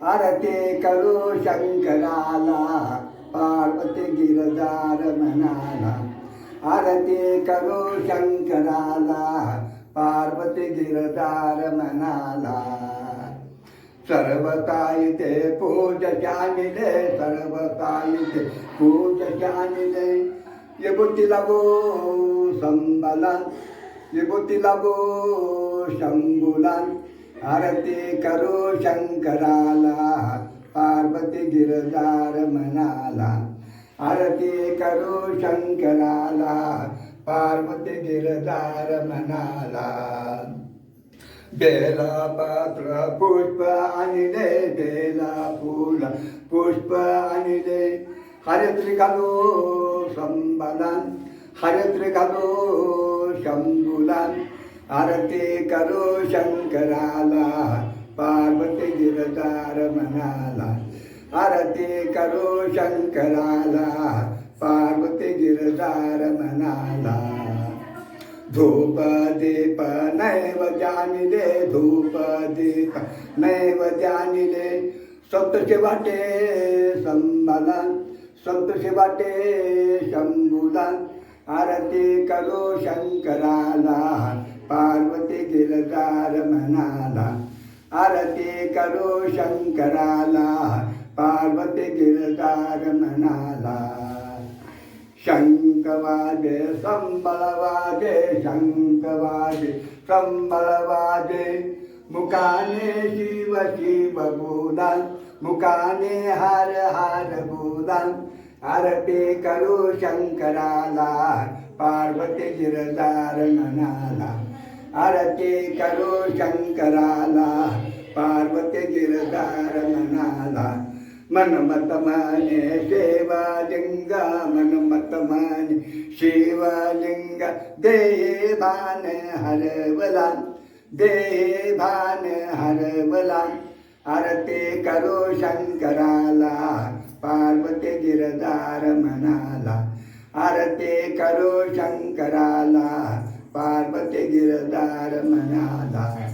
आरती करू शंकराला पार्वती गिरदार म्हणाला आरती करू शंकराला पार्वती गिरदार म्हणाला सर्वताई ते पूज जानिले सर्वताई ते पूज जानिले विभूती लागो संबलान विभूती लागो शंभुलान. आरती करू शंकराला पार्वती गिरदार म्हणाला आरती करू शंकराला पार्वती गिरदार म्हणाला बेला पात्र पुष्प आणले बेला फुल पुष्प आणले हरित्री घालो संबलान हरित्री घालो शंभुलान. आरती करो शंकराला पार्वती गिरदार म्हणाला आरती करो शंकराला पार्वती गिरदार म्हणाला धूप दीप नैव जानिले धूप दीप नैव जानिले सप्तशे वाटे संबलान सप्तशे वाटे शंभुलान आरती करो शंकराला पार्वती गिरदार म्हणाला आरती करो शंकराला पार्वती गिरदार म्हणाला शङ्कवादे सम्बलवादे शङ्कवादे सम्बलवादे मुकाने शिव शिव बोलान मुकाने हार हर बोलान आरती करो शंकराला पार्वती गिरदार म्हणाला आरती करू शंकराला पार्वती गिरदार मनाला. मनमत माने शिवलिंग मनमत माने शिवलिंग. दे भान हरवला दे भान हरवला. आरती करो शंकराला पार्वती गिरदार मनाला. आरती करो शंकराला पार्वती गिरदार म्हणाला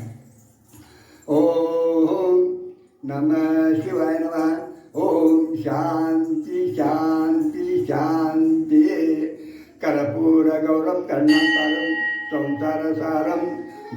ओम नम शिवाय नम. ओम शांती शांती शांती. कर्पूर गौरव कर्णांतारम संसार सारम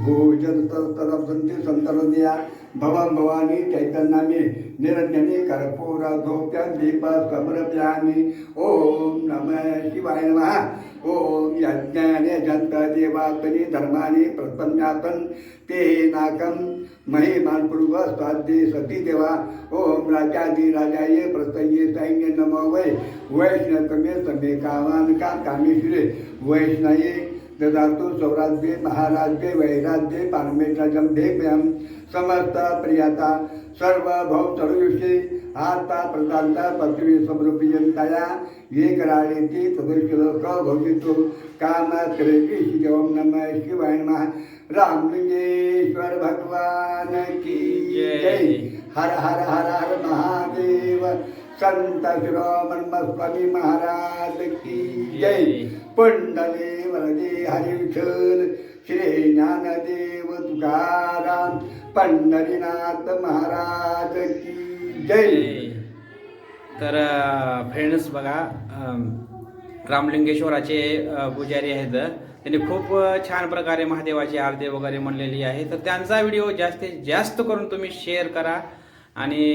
भोजन तरम संती संतरदिया भवन भवानी चैतन्यामी. निरंजनी कर्पूर धूप्यं दीप समर्पयामि। ओम नमः शिवाय नमः। ओम यज्ञाने जंत देवात्मनि धर्माने प्रपन्यातन ते नाकम महिमान पूर्व स्वाद्ये सती देवा। ओम राजादी राजाये प्रसये सैन्य नमो वै। वैष्णवमे समे कामान का कामेश्वरे। वैष्णये ददातु सौराज्ये महाराज्ये वैराज्ये पारमेश्वरजं देव्यं समस्त प्रियता सर्वभौम सर्वयुषे आता प्रदान्ता पृथ्वी समृद्धिजनताया एक राळेती तदुश्लोक भवितु काम क्रेती ओम नमः शिवाय नमः। रामलिंगेश्वर भगवान की जय। हर हर हर हर महादेव संत शिरोमन स्वामी महाराज की जय। पुंडली वरदे हरिविठ्ठल श्री ज्ञानदेव तुकाराम पंढरीनाथ महाराज की जय. तर फ्रेंड्स बघा रामलिंगेश्वराचे पुजारी आहेत. त्यांनी खूप छान प्रकारे महादेवाची आरती वगैरे म्हणलेली आहे. तर त्यांचा व्हिडिओ जास्तीत जास्त करून तुम्ही शेअर करा आणि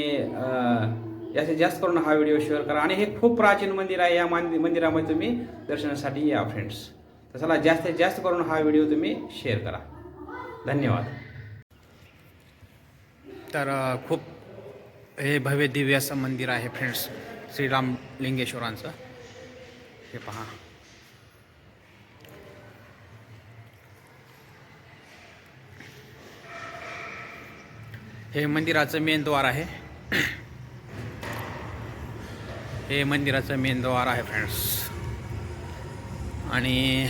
जास्तीत जास्त करून हा व्हिडिओ शेअर करा. आणि हे खूप प्राचीन मंदिर आहे. या मान मंदिरामध्ये तुम्ही दर्शनासाठी या फ्रेंड्स तर चला जास्तीत जास्त करून हा व्हिडिओ तुम्ही शेअर करा. धन्यवाद. तर खूप हे भव्य दिव्य असं मंदिर आहे फ्रेंड्स श्रीराम लिंगेश्वरांचं. हे पहा. हे मंदिराचं मेन द्वार आहे. हे मंदिराचं मेन द्वार आहे फ्रेंड्स आणि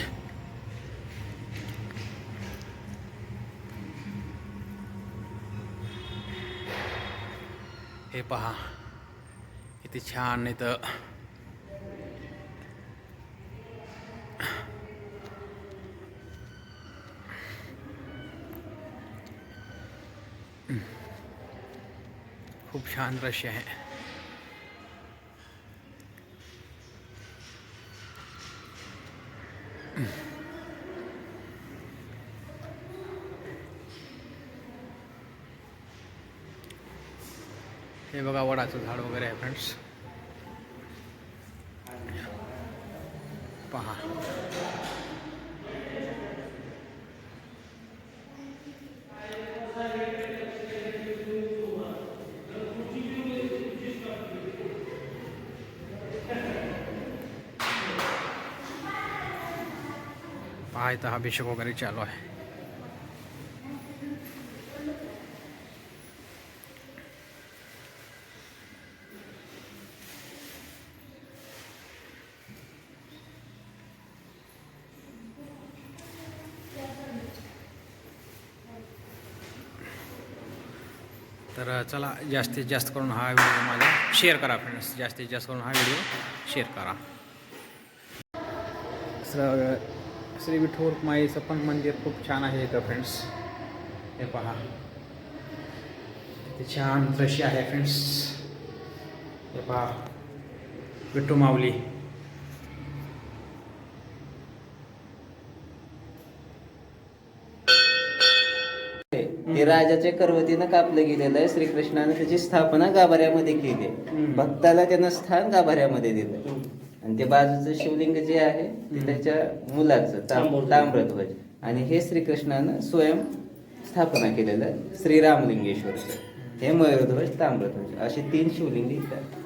हे पहा किती छान इथं खूप छान दृश्य आहे. हे बघा वडाचं झाड वगैरे आहे फ्रेंड्स पहा. पहा इथं अभिषेक वगैरे चालू आहे. तर चला जास्तीत जास्त करून हा व्हिडिओ माझा शेअर करा फ्रेंड्स जास्तीत जास्त करून हा व्हिडिओ शेअर करा. श्र श्री विठोर माईचं पण मंदिर खूप छान आहे इथं फ्रेंड्स हे पहा. ते छान दृश्य आहे फ्रेंड्स हे पहा. विठू माऊली. ते राजाच्या करवतीनं कापलं गेलेलं आहे. श्रीकृष्णाने त्याची स्थापना गाभाऱ्यामध्ये केली. भक्ताला त्यानं स्थान गाभाऱ्यामध्ये दिलं आणि ते बाजूचं शिवलिंग जे आहे ते त्याच्या मुलाचं ताम- ताम्रध्वज. आणि हे श्रीकृष्णानं स्वयं स्थापना केलेलं आहे श्रीरामलिंगेश्वरचं. हे मयूरध्वज ताम्रध्वज असे तीन शिवलिंग इथं आहेत.